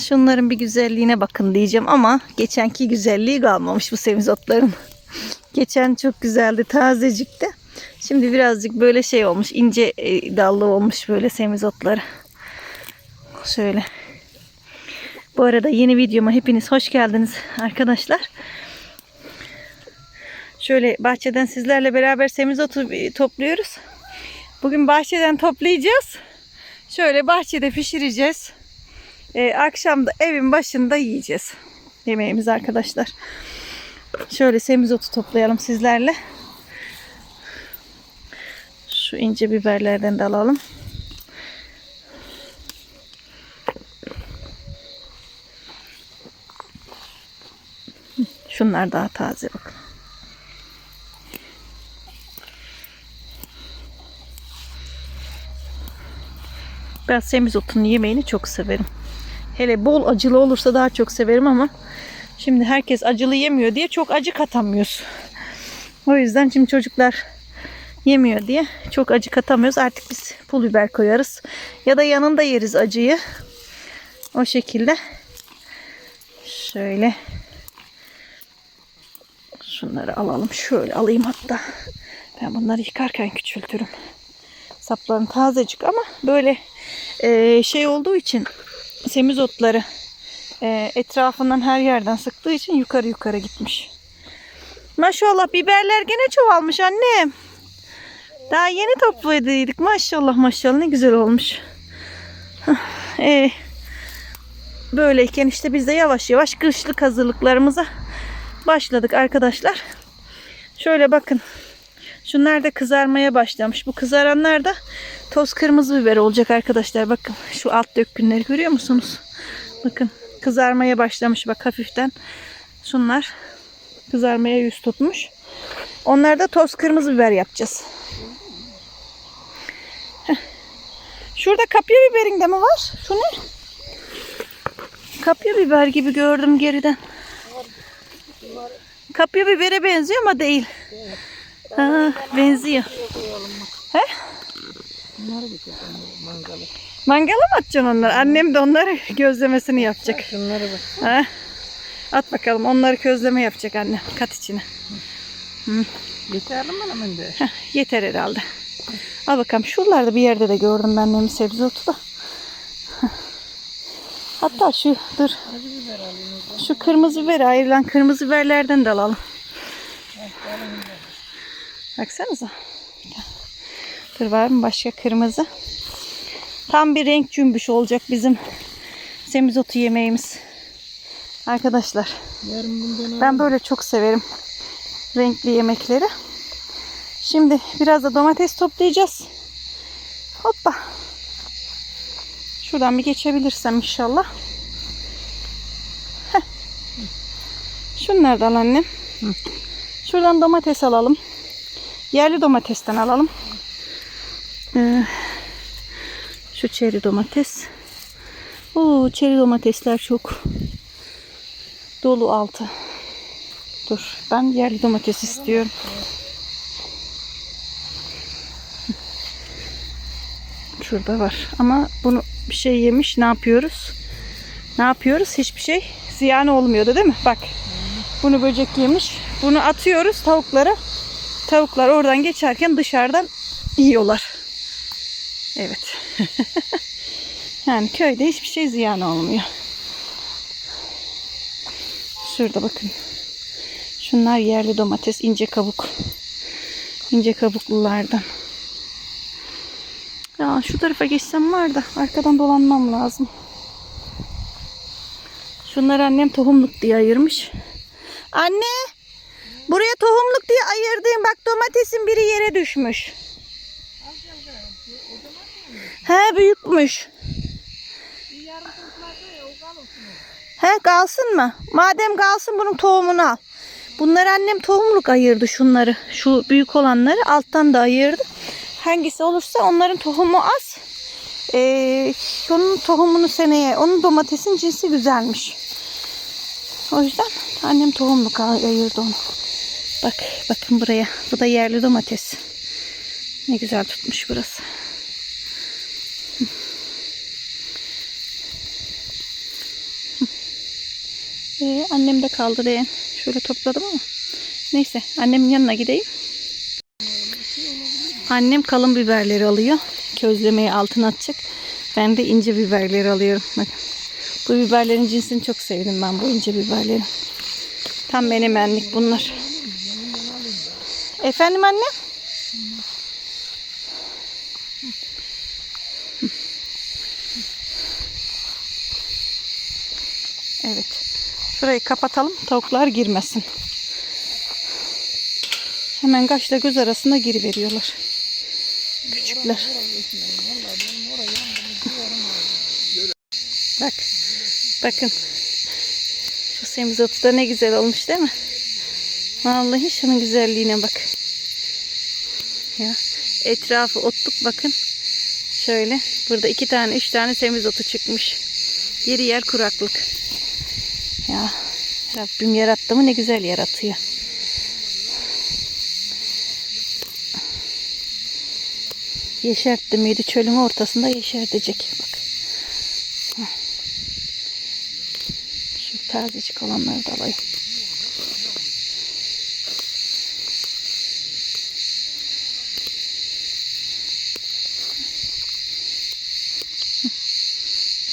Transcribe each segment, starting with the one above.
Şunların bir güzelliğine bakın diyeceğim ama geçenki güzelliği kalmamış bu semizotların. Geçen çok güzeldi, tazecikti. Şimdi birazcık böyle şey olmuş, ince e, dallı olmuş böyle semizotları. Şöyle. Bu arada yeni videoma hepiniz hoş geldiniz arkadaşlar. Şöyle bahçeden sizlerle beraber semizotu topluyoruz. Bugün bahçeden toplayacağız. Şöyle bahçede pişireceğiz. Ee, akşam da evin başında yiyeceğiz. Yemeğimiz arkadaşlar. Şöyle semizotu toplayalım sizlerle. Şu ince biberlerden de alalım. Şunlar daha taze bakın. Ben semizotunun yemeğini çok severim. Hele bol acılı olursa daha çok severim ama şimdi herkes acılı yemiyor diye çok acı katamıyoruz. O yüzden şimdi çocuklar yemiyor diye çok acı katamıyoruz. Artık biz pul biber koyarız. Ya da yanında yeriz acıyı. O şekilde. Şöyle. Şunları alalım. Şöyle alayım hatta. Ben bunları yıkarken küçültürüm. Sapların tazecik ama böyle şey olduğu için semizotları e, etrafından her yerden sıktığı için yukarı yukarı gitmiş. Maşallah biberler gene çoğalmış annem. Daha yeni topladıydık. Maşallah maşallah ne güzel olmuş. Hah, e, böyleyken işte biz de yavaş yavaş kışlık hazırlıklarımıza başladık arkadaşlar. Şöyle bakın. Şunlar da kızarmaya başlamış. Bu kızaranlar da toz kırmızı biber olacak arkadaşlar. Bakın şu alt dökünleri görüyor musunuz? Bakın kızarmaya başlamış bak hafiften. Şunlar kızarmaya yüz tutmuş. Onlar da toz kırmızı biber yapacağız. Şurada kapya biberin de mi var? Şu ne? Kapya biber gibi gördüm geriden. Kapya bibere benziyor ama değil. Ha, benziyor. He? Mangala mı atacaksın onları? Annem de onları gözlemesini yapacak. Şunları bak. Ha? At bakalım. Onları közleme yapacak anne. Kat içine. Yeterli mi hemen de? Yeter herhalde. Al bakalım. Şuralarda bir yerde de gördüm ben benim sebze otu da. Hatta şu dur. Şu kırmızı biber ayrılan kırmızı biberlerden de alalım. Baksanıza. Dur var mı başka kırmızı? Tam bir renk cümbüş olacak bizim semizotu yemeğimiz. Arkadaşlar ben böyle çok severim renkli yemekleri. Şimdi biraz da domates toplayacağız. Hoppa. Şuradan bir geçebilirsem inşallah. Heh. Şunlardan annem. Şuradan domates alalım. Yerli domatesten alalım. Ee, şu çeri domates. Oo, çeri domatesler çok dolu altı. Dur, ben yerli domates istiyorum. Şurada var. Ama bunu bir şey yemiş. Ne yapıyoruz? Ne yapıyoruz? Hiçbir şey ziyan olmuyordu değil mi? Bak. Bunu böcek yemiş. Bunu atıyoruz tavuklara. Tavuklar oradan geçerken dışarıdan yiyorlar. Evet. yani köyde hiçbir şey ziyan olmuyor. Şurada bakın. Şunlar yerli domates, ince kabuk. İnce kabuklulardan. Ya şu tarafa geçsem var da arkadan dolanmam lazım. Şunları annem tohumluk diye ayırmış. Anne! Buraya tohumluk diye ayırdığım bak domatesin biri yere düşmüş. He büyükmüş. He kalsın mı? Madem kalsın bunun tohumunu al. Bunları annem tohumluk ayırdı şunları. Şu büyük olanları alttan da ayırdı. Hangisi olursa onların tohumu az. Ee, onun tohumunu seneye, onun domatesin cinsi güzelmiş. O yüzden annem tohumluk ay- ayırdı onu. Bak, bakın buraya. Bu da yerli domates. Ne güzel tutmuş burası. Ee, annem de kaldı diye şöyle topladım ama. Neyse annemin yanına gideyim. Annem kalın biberleri alıyor. Közlemeye altına atacak. Ben de ince biberleri alıyorum. Bakın. Bu biberlerin cinsini çok sevdim ben bu ince biberleri. Tam menemenlik bunlar. Efendim anne? Evet. Şurayı kapatalım. Tavuklar girmesin. Hemen kaşla göz arasında giriveriyorlar. Küçükler. Bak. Bakın. Şu semizotu da ne güzel olmuş değil mi? Vallahi şunun güzelliğine bak. Ya. Etrafı otluk bakın. Şöyle. Burada iki tane, üç tane semizotu çıkmış. Yeri yer kuraklık. Ya Rabbim yarattı mı ne güzel yaratıyor. Yeşertti miydi çölün ortasında yeşertecek. Bak. Şu tazecik olanları da alayım.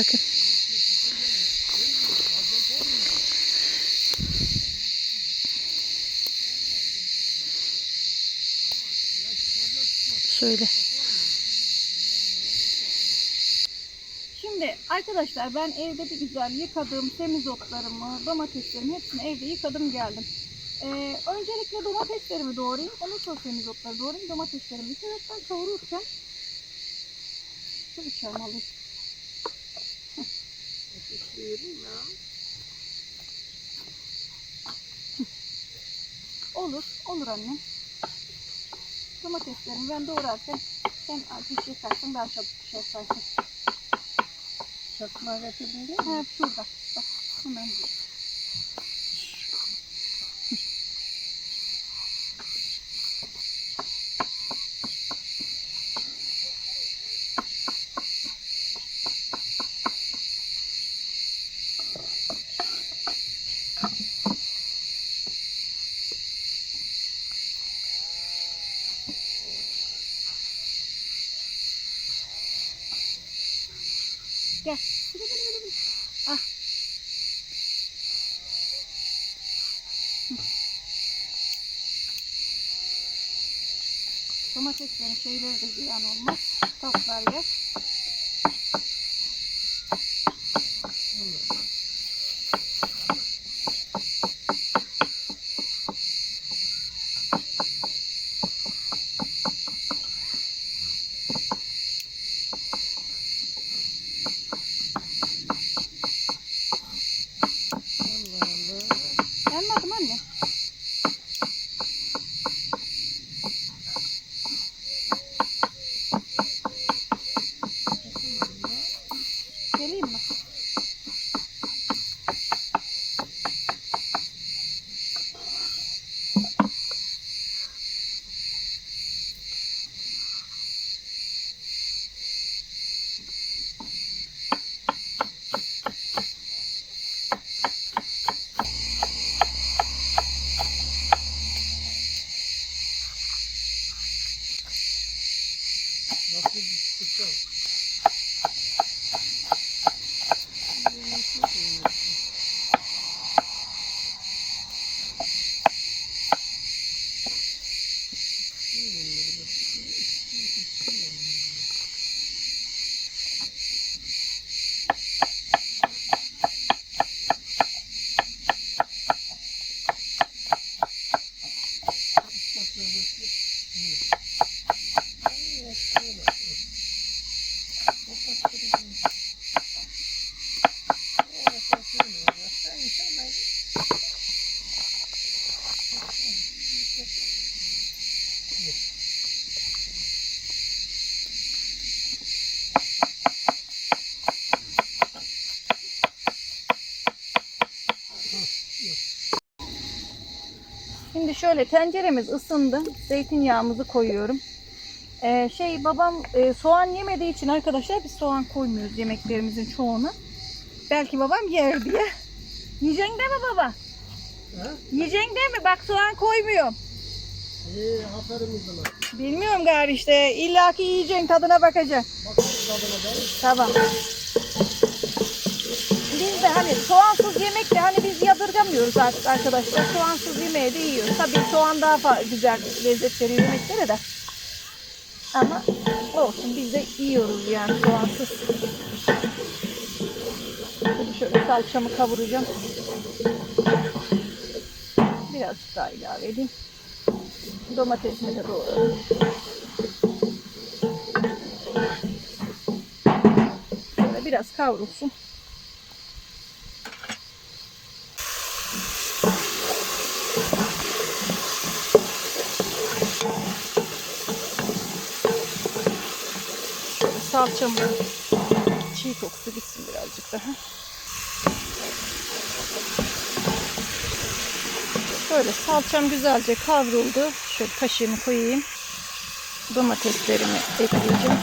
Bakın. Şöyle. Şimdi arkadaşlar ben evde bir güzel yıkadım. Semizotlarımı, domateslerimi hepsini evde yıkadım geldim. Ee, öncelikle domateslerimi doğrayayım. Ondan sonra semizotları doğrayayım. Domateslerimi bir taraftan kavururken şu bıçağımı alayım. Olur, olur anne. Domateslerimi ben doğrarken sen ateş yakarsın daha çabuk pişersin. Çakma getirdin değil mi? Ha şurada. Bak hemen dur. Domateslerin şeyleri de ziyan olmaz. Tavuklar yer. Allah Allah. Yanmadım anne. Geleyim mi? Nasıl bir bıçak? Şimdi şöyle tenceremiz ısındı. Zeytinyağımızı koyuyorum. Ee, şey babam e, soğan yemediği için arkadaşlar biz soğan koymuyoruz yemeklerimizin çoğunu. Belki babam yer diye. Yiyeceksin değil mi baba? He? Yiyeceksin değil mi? Bak soğan koymuyorum. İyi aferin o zaman. Bilmiyorum gari işte. İlla ki yiyeceksin tadına bakacaksın. Bak tadına da. Tamam. Biz de hani soğansız yemek de hani biz yadırgamıyoruz artık arkadaşlar. Soğansız yemeği de yiyoruz. Tabii soğan daha güzel lezzet veriyor yemeklere de. Ama olsun biz de yiyoruz yani soğansız. Şimdi şöyle salçamı kavuracağım. Birazcık daha ilave edeyim. Domatesimi de. Şöyle biraz kavrulsun. Salçamı çiğ kokusu gitsin birazcık daha. Şöyle salçam güzelce kavruldu. Şöyle kaşığımı koyayım. Domateslerimi ekleyeceğim.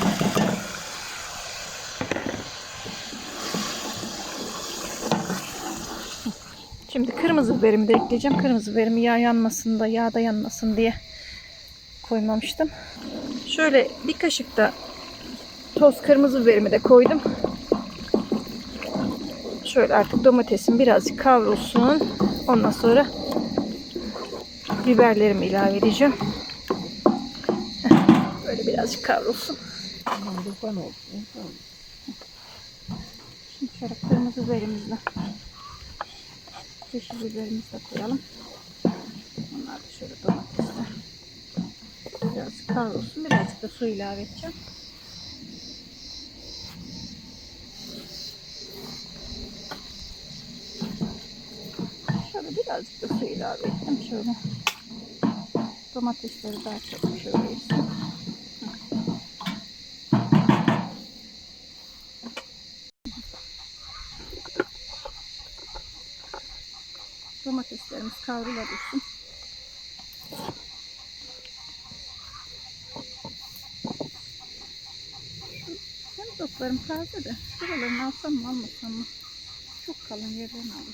Şimdi kırmızı biberimi de ekleyeceğim. Kırmızı biberimi yağ yanmasın da yağda yanmasın diye koymamıştım. Şöyle bir kaşık da toz kırmızı biberimi de koydum. Şöyle artık domatesim birazcık kavrulsun. Ondan sonra biberlerimi ilave edeceğim. Böyle birazcık kavrulsun. Şimdi şöyle kırmızı biberimizle yeşil biberimizi de koyalım. Bunlar da şöyle domatesler. Birazcık kavrulsun. Birazcık da su ilave edeceğim. Şöyle birazcık da su ilave ettim. Şöyle domatesleri daha çok şöyle yesin. Domateslerimiz kavrula dursun. Hem toplarım taze de şuralarını alsam mı almasam mı? Çok kalın yerlerini alayım.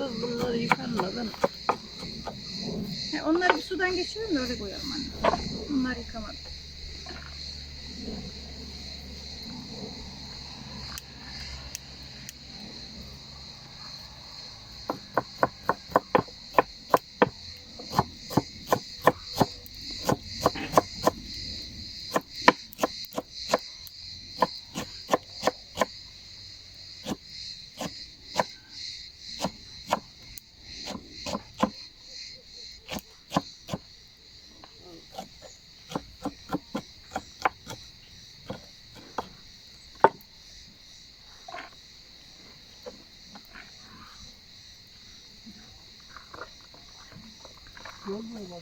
Yalnız bunları yıkanmadan He, onları bir sudan geçirelim de öyle koyalım anne. Bunlar yıkamadım.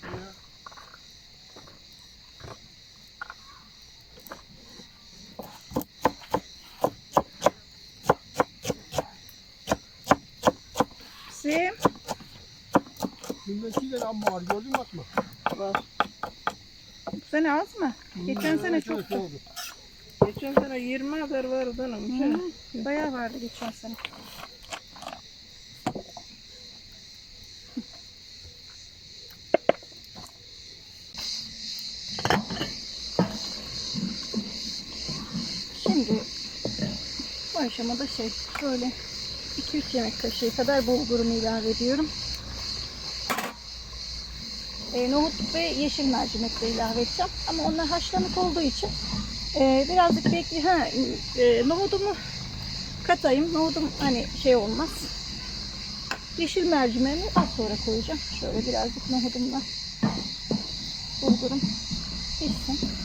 Ya. Sim. De amma var gördün mü Fatma? Var. Bu sene az mı? Geçen sene çok. Geçen sene 20 kadar vardı hanım. Bayağı vardı geçen sene. Şimdi bu aşamada şey şöyle 2-3 yemek kaşığı kadar bulgurumu ilave ediyorum. E, nohut ve yeşil mercimek de ilave edeceğim. Ama onlar haşlanık olduğu için e, birazcık bekle. Ha, e, nohudumu katayım. Nohudum hani şey olmaz. Yeşil mercimeğimi az sonra koyacağım. Şöyle birazcık nohudumla bulgurum pişsin.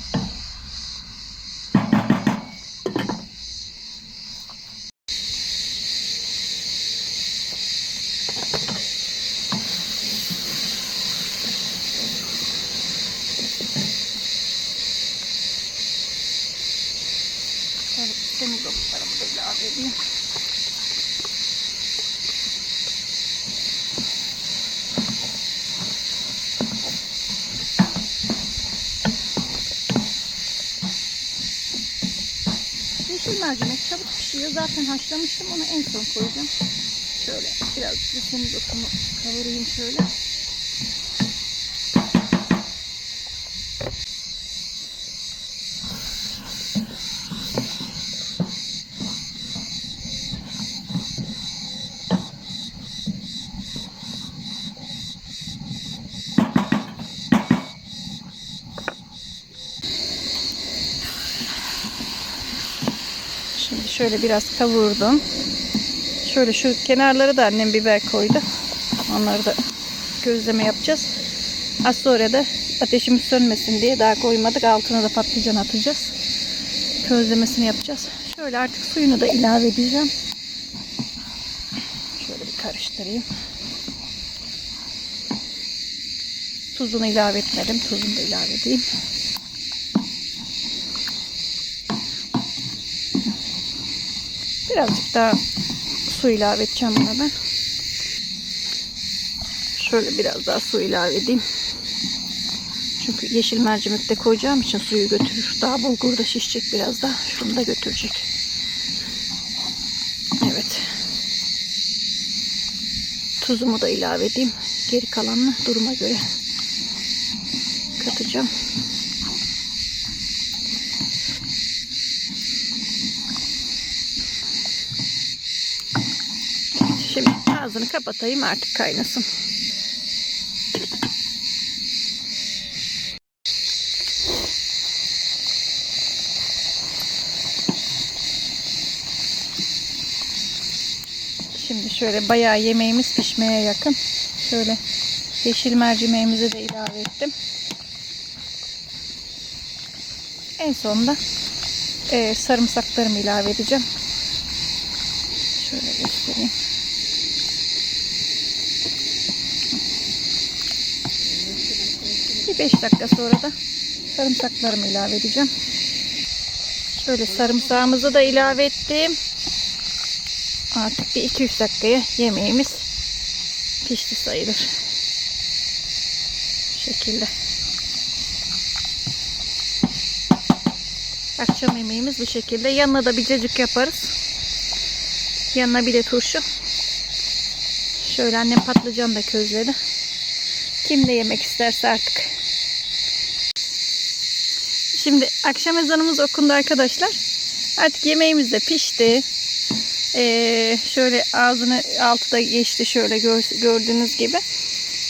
Şöyle semizotlarımı da ilave edeyim. Yeşil mercimek çabuk pişiyor. Zaten haşlamıştım. Onu en son koyacağım. Şöyle biraz da semizotumu kavurayım şöyle. Şöyle biraz kavurdum. Şöyle şu kenarları da annem biber koydu. Onları da gözleme yapacağız. Az sonra da ateşimiz sönmesin diye daha koymadık. Altına da patlıcan atacağız. Közlemesini yapacağız. Şöyle artık suyunu da ilave edeceğim. Şöyle bir karıştırayım. Tuzunu ilave etmedim. Tuzunu da ilave edeyim. Birazcık daha su ilave edeceğim buna ben. Şöyle biraz daha su ilave edeyim. Çünkü yeşil mercimek de koyacağım için suyu götürür. Daha bulgur da şişecek biraz daha. Şunu da götürecek. Evet. Tuzumu da ilave edeyim. Geri kalanını duruma göre katacağım. Ağzını kapatayım artık kaynasın. Şimdi şöyle bayağı yemeğimiz pişmeye yakın. Şöyle yeşil mercimeğimizi de ilave ettim. En sonunda eee, sarımsaklarımı ilave edeceğim. Şöyle göstereyim. 5 dakika sonra da sarımsaklarımı ilave edeceğim. Şöyle sarımsağımızı da ilave ettim. Artık bir 2-3 dakikaya yemeğimiz pişti sayılır. Bu şekilde. Akşam yemeğimiz bu şekilde. Yanına da bir cacık yaparız. Yanına bir de turşu. Şöyle annem patlıcan da közledi. Kim de yemek isterse artık. Şimdi akşam ezanımız okundu arkadaşlar. Artık yemeğimiz de pişti. Ee, şöyle ağzını altı da geçti şöyle gör- gördüğünüz gibi.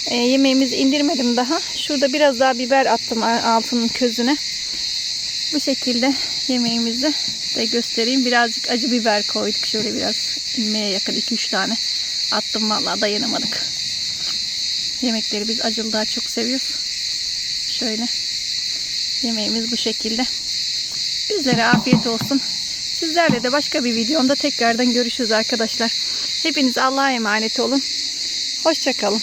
Ee, yemeğimizi indirmedim daha. Şurada biraz daha biber attım altının közüne. Bu şekilde yemeğimizi de göstereyim. Birazcık acı biber koyduk. Şöyle biraz inmeye yakın 2-3 tane attım. Vallahi dayanamadık. Yemekleri biz acılı daha çok seviyoruz. Şöyle. Yemeğimiz bu şekilde. Bizlere afiyet olsun. Sizlerle de başka bir videomda tekrardan görüşürüz arkadaşlar. Hepiniz Allah'a emanet olun. Hoşçakalın.